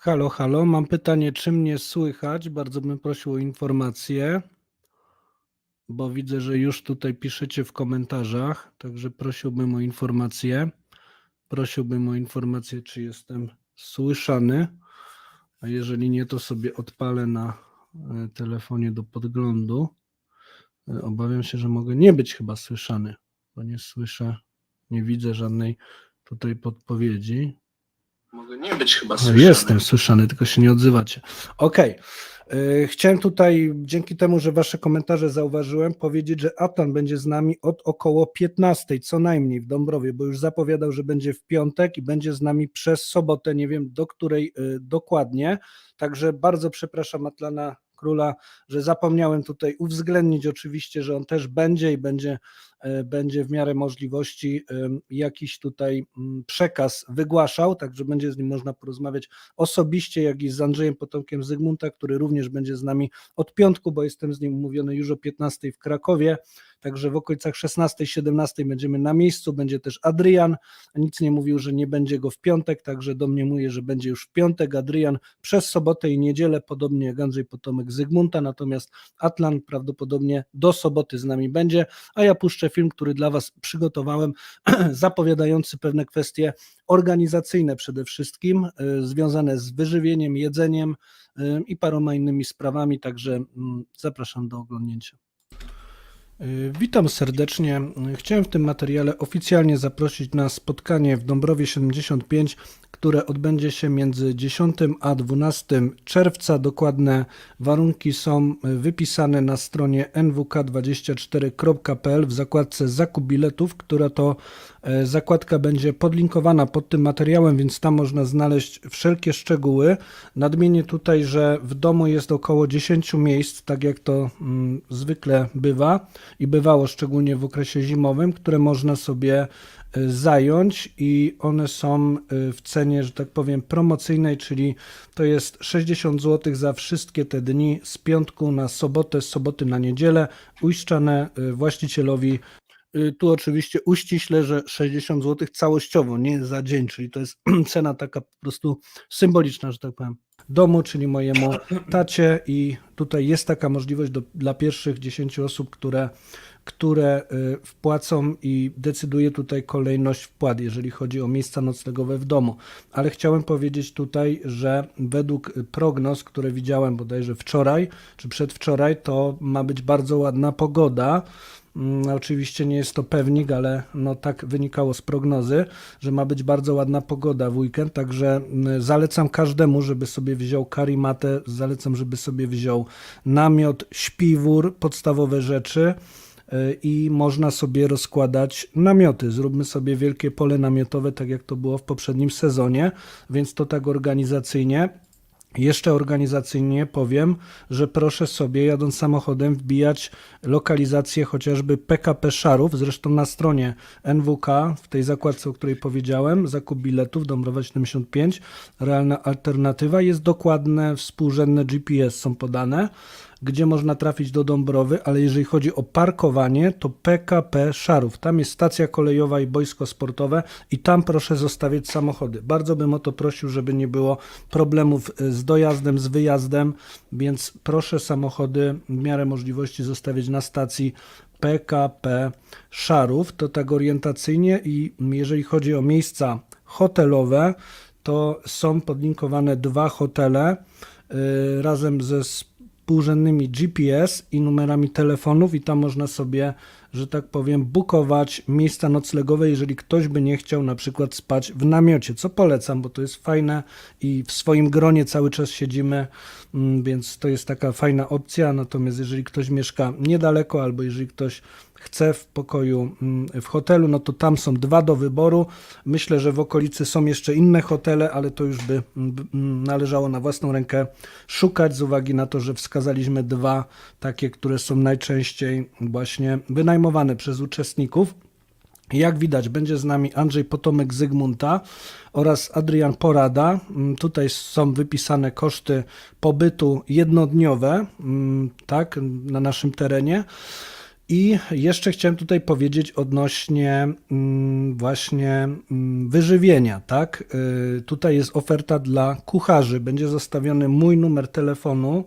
Halo, halo, mam pytanie, czy mnie słychać? Bardzo bym prosił o informację, bo widzę, że już tutaj piszecie w komentarzach, także prosiłbym o informację. Prosiłbym o informację, czy jestem słyszany, a jeżeli nie, to sobie odpalę na e, telefonie do podglądu. E, Obawiam się, że mogę nie być chyba słyszany, bo nie słyszę, nie widzę żadnej tutaj podpowiedzi. Mogę nie być chyba słyszany. Jestem słyszany, tylko się nie odzywacie. Okej. E, Chciałem tutaj, dzięki temu, że Wasze komentarze zauważyłem, powiedzieć, że Atan będzie z nami od około 15, co najmniej w Dąbrowie, bo już zapowiadał, że będzie w piątek i będzie z nami przez sobotę, nie wiem do której e, dokładnie. Także bardzo przepraszam Atlana Króla, że zapomniałem tutaj uwzględnić oczywiście, że on też będzie i będzie, będzie w miarę możliwości jakiś tutaj mm, przekaz wygłaszał, także będzie z nim można porozmawiać osobiście, jak i z Andrzejem Potomkiem Zygmunta, który również będzie z nami od piątku, bo jestem z nim umówiony już o 15 w Krakowie, także w okolicach 16-17 będziemy na miejscu, będzie też Adrian, nic nie mówił, że nie będzie go w piątek, także domniemuję, że będzie już w piątek. Adrian przez sobotę i niedzielę, podobnie jak Andrzej Potomek Zygmunta, natomiast Atlan prawdopodobnie do soboty z nami będzie, a ja puszczę film, który dla Was przygotowałem, zapowiadający pewne kwestie organizacyjne przede wszystkim, y, związane z wyżywieniem, jedzeniem y, i paroma innymi sprawami, także mm, zapraszam do oglądnięcia. Y, Witam serdecznie. Y, Chciałem w tym materiale oficjalnie zaprosić na spotkanie w Dąbrowie 75, które odbędzie się między 10 a 12 czerwca. Dokładne warunki są y, wypisane na stronie nwk24.pl w zakładce zakup biletów, która to e, zakładka będzie podlinkowana pod tym materiałem, więc tam można znaleźć wszelkie szczegóły. Nadmienię tutaj, że w domu jest około 10 miejsc, tak jak to mm, zwykle bywa i bywało szczególnie w okresie zimowym, które można sobie y, zająć i one są y, w cenie, że tak powiem, promocyjnej, czyli to jest 60 zł za wszystkie te dni z piątku na sobotę, z soboty na niedzielę, uiszczane y, właścicielowi. Tu oczywiście uściślę, że 60 zł całościowo, nie za dzień, czyli to jest cena taka po prostu symboliczna, że tak powiem domu, czyli mojemu tacie i tutaj jest taka możliwość do, dla pierwszych 10 osób, które, które y, wpłacą i decyduje tutaj kolejność wpłat, jeżeli chodzi o miejsca noclegowe w domu. Ale chciałem powiedzieć tutaj, że według prognoz, które widziałem bodajże wczoraj czy przedwczoraj, to ma być bardzo ładna pogoda. Mm, Oczywiście nie jest to pewnik, ale no tak wynikało z prognozy, że ma być bardzo ładna pogoda w weekend, także mm, zalecam każdemu, żeby sobie wziął karimatę, zalecam, żeby sobie wziął namiot, śpiwór, podstawowe rzeczy y, i można sobie rozkładać namioty. Zróbmy sobie wielkie pole namiotowe, tak jak to było w poprzednim sezonie, więc to tak organizacyjnie. Jeszcze organizacyjnie powiem, że proszę sobie jadąc samochodem wbijać lokalizację chociażby PKP Szarów, zresztą na stronie NWK, w tej zakładce, o której powiedziałem, zakup biletów Dąbrowa 75, realna alternatywa, jest dokładne, współrzędne GPS są podane, gdzie można trafić do Dąbrowy, ale jeżeli chodzi o parkowanie, to PKP Szarów. Tam jest stacja kolejowa i boisko sportowe i tam proszę zostawiać samochody. Bardzo bym o to prosił, żeby nie było problemów y, z dojazdem, z wyjazdem, więc proszę samochody w miarę możliwości zostawiać na stacji PKP Szarów. To tak orientacyjnie i jeżeli chodzi o miejsca hotelowe, to są podlinkowane dwa hotele y, razem ze współrzędnymi GPS i numerami telefonów i tam można sobie, że tak powiem, bukować miejsca noclegowe, jeżeli ktoś by nie chciał na przykład spać w namiocie, co polecam, bo to jest fajne i w swoim gronie cały czas siedzimy, mm, więc to jest taka fajna opcja, natomiast jeżeli ktoś mieszka niedaleko albo jeżeli ktoś chce w pokoju mm, w hotelu, no to tam są dwa do wyboru. Myślę, że w okolicy są jeszcze inne hotele, ale to już by mm, mm, należało na własną rękę szukać z uwagi na to, że wskazaliśmy dwa takie, które są najczęściej właśnie wynajmowane przez uczestników. Jak widać, będzie z nami Andrzej Potomek Zygmunta oraz Adrian Porada. Tutaj są wypisane koszty pobytu jednodniowe, tak, na naszym terenie. I jeszcze chciałem tutaj powiedzieć odnośnie mm, właśnie mm, wyżywienia, tak? Y, Tutaj jest oferta dla kucharzy. Będzie zostawiony mój numer telefonu,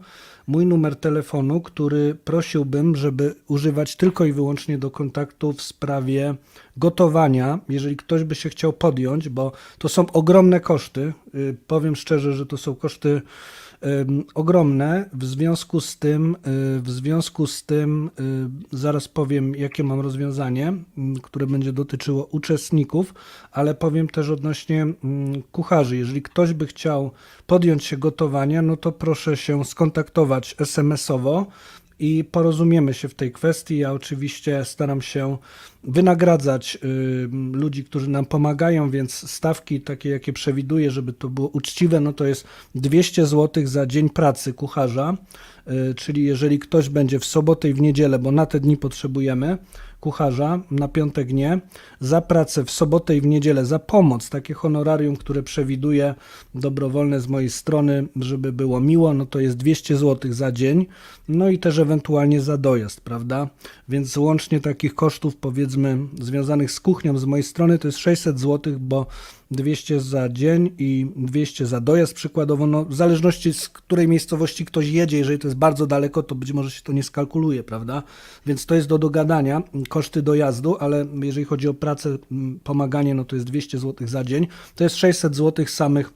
mój numer telefonu, który prosiłbym, żeby używać tylko i wyłącznie do kontaktu w sprawie gotowania, jeżeli ktoś by się chciał podjąć, bo to są ogromne koszty. Y, Powiem szczerze, że to są koszty ogromne. W związku z tym, y, w związku z tym y, zaraz powiem, jakie mam rozwiązanie, mm, które będzie dotyczyło uczestników, ale powiem też odnośnie mm, kucharzy. Jeżeli ktoś by chciał podjąć się gotowania, no to proszę się skontaktować SMS-owo i porozumiemy się w tej kwestii. Ja oczywiście staram się wynagradzać y, ludzi, którzy nam pomagają, więc stawki takie, jakie przewiduję, żeby to było uczciwe, no to jest 200 zł za dzień pracy kucharza, czyli jeżeli ktoś będzie w sobotę i w niedzielę, bo na te dni potrzebujemy kucharza, na piątek nie, za pracę w sobotę i w niedzielę, za pomoc, takie honorarium, które przewiduje dobrowolne z mojej strony, żeby było miło, no to jest 200 zł za dzień, no i też ewentualnie za dojazd, prawda? Więc łącznie takich kosztów powiedzmy związanych z kuchnią z mojej strony to jest 600 zł, bo 200 za dzień i 200 za dojazd przykładowo, no w zależności z której miejscowości ktoś jedzie, jeżeli to jest bardzo daleko, to być może się to nie skalkuluje, prawda? Więc to jest do dogadania, koszty dojazdu, ale jeżeli chodzi o pracę, m, pomaganie, no to jest 200 zł za dzień, to jest 600 zł samych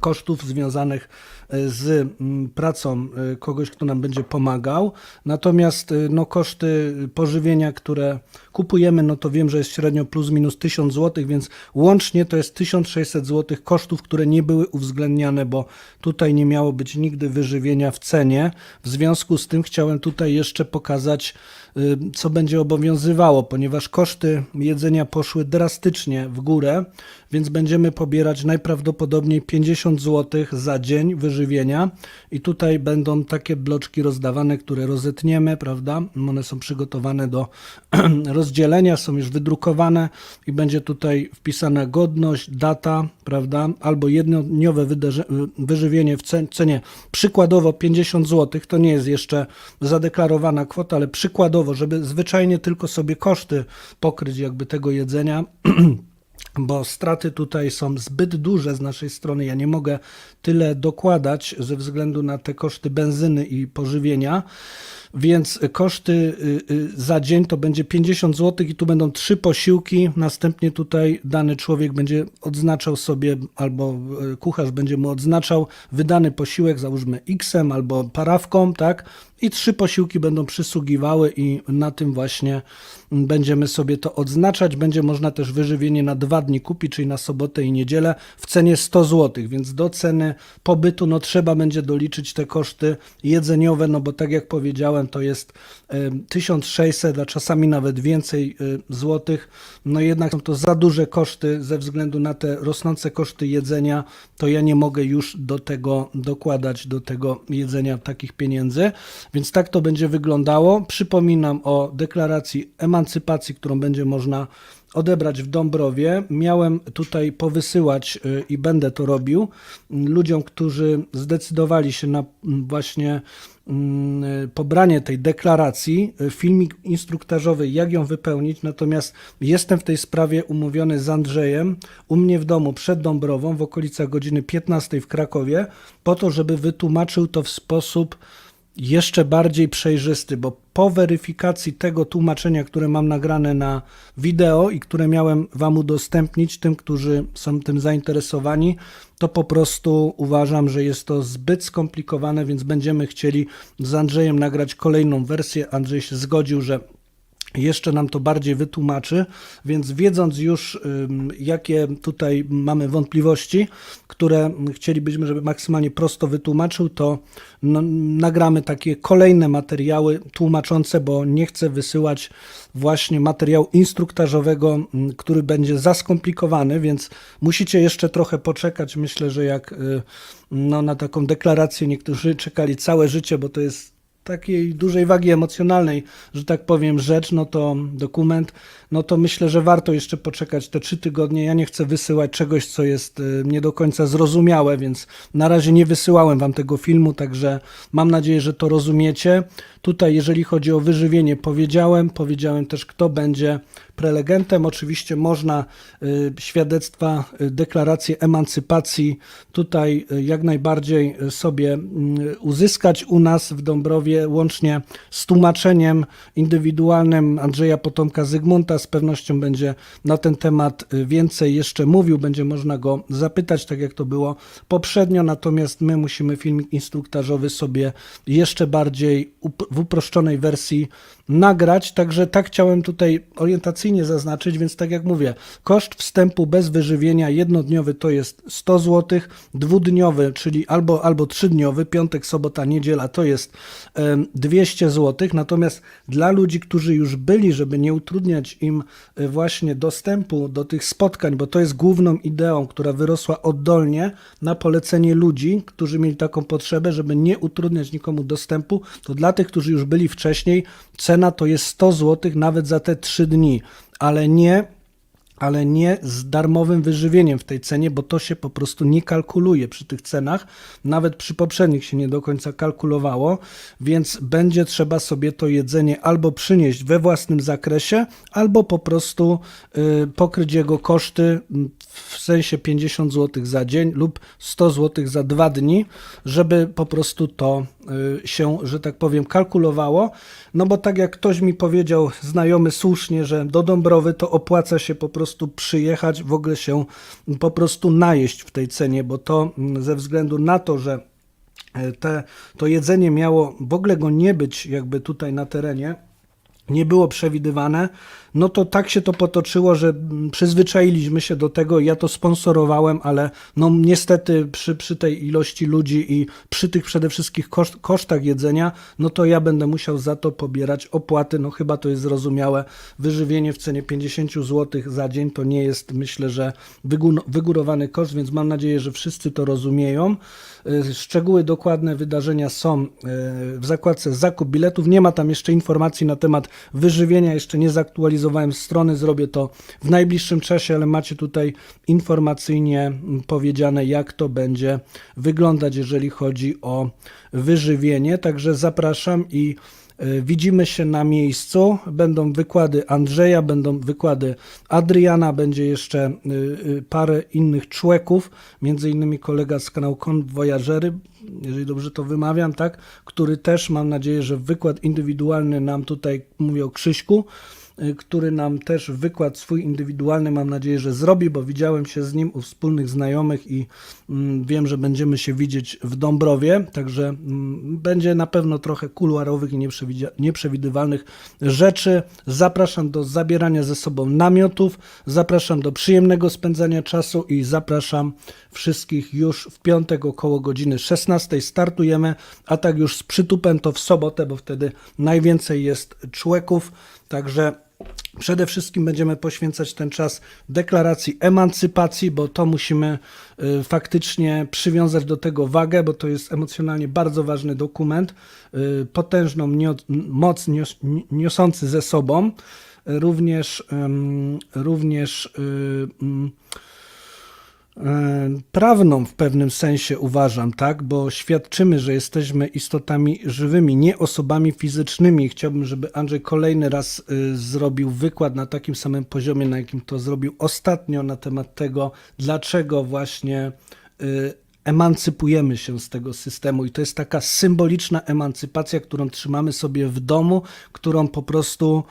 kosztów związanych e, z pracą e, kogoś, kto nam będzie pomagał. Natomiast e, no, koszty pożywienia, które kupujemy, no to wiem, że jest średnio plus minus 1000 zł, więc łącznie to jest 1600 zł kosztów, które nie były uwzględniane, bo tutaj nie miało być nigdy wyżywienia w cenie. W związku z tym chciałem tutaj jeszcze pokazać, co będzie obowiązywało, ponieważ koszty jedzenia poszły drastycznie w górę, więc będziemy pobierać najprawdopodobniej 50 zł za dzień wyżywienia i tutaj będą takie bloczki rozdawane, które rozetniemy, prawda? One są przygotowane do rozdzielenia, są już wydrukowane i będzie tutaj wpisana godność, data, prawda? Albo jednodniowe wyżywienie w cen- cenie przykładowo 50 zł, to nie jest jeszcze zadeklarowana kwota, ale przykładowo, żeby zwyczajnie tylko sobie koszty pokryć jakby tego jedzenia, bo straty tutaj są zbyt duże z naszej strony. Ja nie mogę tyle dokładać ze względu na te koszty benzyny i pożywienia. Więc koszty y, y, za dzień to będzie 50 zł i tu będą trzy posiłki. Następnie tutaj dany człowiek będzie odznaczał sobie, albo y, kucharz będzie mu odznaczał wydany posiłek, załóżmy X-em albo parawką, tak? I trzy posiłki będą przysługiwały i na tym właśnie będziemy sobie to odznaczać. Będzie można też wyżywienie na dwa dni kupić, czyli na sobotę i niedzielę w cenie 100 zł, więc do ceny pobytu no trzeba będzie doliczyć te koszty jedzeniowe, no bo tak jak powiedziałem, to jest em, 1600, a czasami nawet więcej y, złotych. No jednak są to za duże koszty ze względu na te rosnące koszty jedzenia, to ja nie mogę już do tego dokładać, do tego jedzenia takich pieniędzy. Więc tak to będzie wyglądało. Przypominam o deklaracji emancypacji, którą będzie można odebrać w Dąbrowie. Miałem tutaj powysyłać y, i będę to robił mm, ludziom, którzy zdecydowali się na mm, właśnie mm, y, pobranie tej deklaracji, y, filmik instruktażowy, jak ją wypełnić. Natomiast jestem w tej sprawie umówiony z Andrzejem u mnie w domu przed Dąbrową w okolicach godziny 15 w Krakowie, po to, żeby wytłumaczył to w sposób jeszcze bardziej przejrzysty, bo po weryfikacji tego tłumaczenia, które mam nagrane na wideo i które miałem Wam udostępnić, tym, którzy są tym zainteresowani, to po prostu uważam, że jest to zbyt skomplikowane, więc będziemy chcieli z Andrzejem nagrać kolejną wersję. Andrzej się zgodził, że jeszcze nam to bardziej wytłumaczy, więc wiedząc już, jakie tutaj mamy wątpliwości, które chcielibyśmy, żeby maksymalnie prosto wytłumaczył, to nagramy takie kolejne materiały tłumaczące, bo nie chcę wysyłać właśnie materiału instruktażowego, który będzie za skomplikowany, więc musicie jeszcze trochę poczekać. Myślę, że jak y, no, na taką deklarację niektórzy czekali całe życie, bo to jest takiej dużej wagi emocjonalnej, że tak powiem, rzecz, no to dokument, no to myślę, że warto jeszcze poczekać te trzy tygodnie. Ja nie chcę wysyłać czegoś, co jest y, nie do końca zrozumiałe, więc na razie nie wysyłałem wam tego filmu, także mam nadzieję, że to rozumiecie. Tutaj, jeżeli chodzi o wyżywienie, powiedziałem, powiedziałem też, kto będzie prelegentem. Oczywiście można y, świadectwa, y, deklaracje emancypacji tutaj y, jak najbardziej sobie uzyskać u nas w Dąbrowie, łącznie z tłumaczeniem indywidualnym Andrzeja Potomka Zygmunta. Z pewnością będzie na ten temat więcej jeszcze mówił, będzie można go zapytać, tak jak to było poprzednio. Natomiast my musimy filmik instruktażowy sobie jeszcze bardziej w uproszczonej wersji nagrać. Także tak chciałem tutaj orientacyjnie zaznaczyć, więc tak jak mówię, koszt wstępu bez wyżywienia jednodniowy to jest 100 zł, dwudniowy, czyli albo, albo trzydniowy, piątek, sobota, niedziela to jest em, 200 zł. Natomiast dla ludzi, którzy już byli, żeby nie utrudniać im e, właśnie dostępu do tych spotkań, bo to jest główną ideą, która wyrosła oddolnie na polecenie ludzi, którzy mieli taką potrzebę, żeby nie utrudniać nikomu dostępu, to dla tych, którzy już byli wcześniej, cena to jest 100 zł nawet za te 3 dni, ale nie ale nie z darmowym wyżywieniem w tej cenie, bo to się po prostu nie kalkuluje przy tych cenach. Nawet przy poprzednich się nie do końca kalkulowało, więc będzie trzeba sobie to jedzenie albo przynieść we własnym zakresie, albo po prostu y, pokryć jego koszty w sensie 50 zł za dzień lub 100 zł za dwa dni, żeby po prostu to y, się, że tak powiem, kalkulowało. No bo tak jak ktoś mi powiedział, znajomy słusznie, że do Dąbrowy to opłaca się po prostu przyjechać, w ogóle się po prostu najeść w tej cenie, bo to mm, ze względu na to, że e, te, to jedzenie miało w ogóle go nie być jakby tutaj na terenie, nie było przewidywane, no to tak się to potoczyło, że przyzwyczailiśmy się do tego. Ja to sponsorowałem, ale no niestety przy, przy tej ilości ludzi i przy tych przede wszystkim koszt, kosztach jedzenia, no to ja będę musiał za to pobierać opłaty. No chyba to jest zrozumiałe. Wyżywienie w cenie 50 zł za dzień to nie jest, myślę, że wygó- wygórowany koszt, więc mam nadzieję, że wszyscy to rozumieją. Y, Szczegóły dokładne wydarzenia są y, w zakładce zakup biletów. Nie ma tam jeszcze informacji na temat wyżywienia, jeszcze nie zaktualizowałem strony, zrobię to w najbliższym czasie, ale macie tutaj informacyjnie powiedziane, jak to będzie wyglądać, jeżeli chodzi o wyżywienie. Także zapraszam i Widzimy się na miejscu. Będą wykłady Andrzeja, będą wykłady Adriana, będzie jeszcze y, y, parę innych człeków, między innymi kolega z kanału Convoyagery, jeżeli dobrze to wymawiam, tak, który też mam nadzieję, że wykład indywidualny nam tutaj, mówię o Krzyśku, który nam też wykład swój indywidualny mam nadzieję, że zrobi, bo widziałem się z nim u wspólnych znajomych i mm, wiem, że będziemy się widzieć w Dąbrowie, także mm, będzie na pewno trochę kuluarowych i nieprzewidywalnych rzeczy. Zapraszam do zabierania ze sobą namiotów, zapraszam do przyjemnego spędzania czasu i zapraszam wszystkich już w piątek około godziny 16 startujemy, a tak już z przytupem to w sobotę, bo wtedy najwięcej jest człeków, także Przede wszystkim będziemy poświęcać ten czas deklaracji emancypacji, bo to musimy y, faktycznie przywiązać do tego wagę, bo to jest emocjonalnie bardzo ważny dokument, y, potężną moc nios- niosący ze sobą, również, również y, e, prawną w pewnym sensie uważam, tak, bo świadczymy, że jesteśmy istotami żywymi, nie osobami fizycznymi. Chciałbym, żeby Andrzej kolejny raz y, zrobił wykład na takim samym poziomie, na jakim to zrobił ostatnio na temat tego, dlaczego właśnie y, emancypujemy się z tego systemu i to jest taka symboliczna emancypacja, którą trzymamy sobie w domu, którą po prostu,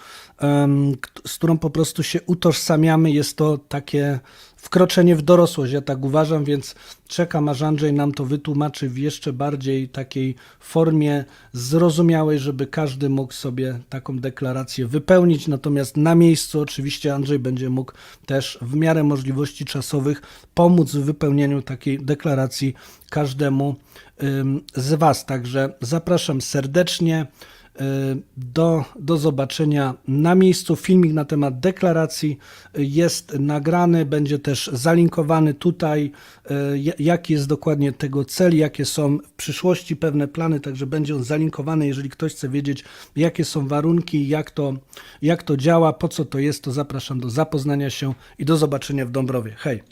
z którą po prostu się utożsamiamy. Jest to takie wkroczenie w dorosłość, ja tak uważam, więc czekam, aż Andrzej nam to wytłumaczy w jeszcze bardziej takiej formie zrozumiałej, żeby każdy mógł sobie taką deklarację wypełnić. Natomiast na miejscu oczywiście Andrzej będzie mógł też w miarę możliwości czasowych pomóc w wypełnieniu takiej deklaracji każdemu z Was. Także zapraszam serdecznie. Do, do zobaczenia na miejscu. Filmik na temat deklaracji jest nagrany, będzie też zalinkowany tutaj, ja- jaki jest dokładnie tego cel, jakie są w przyszłości pewne plany, także będzie on zalinkowany. Jeżeli ktoś chce wiedzieć, jakie są warunki, jak to, jak to działa, po co to jest, to zapraszam do zapoznania się i do zobaczenia w Dąbrowie. Hej!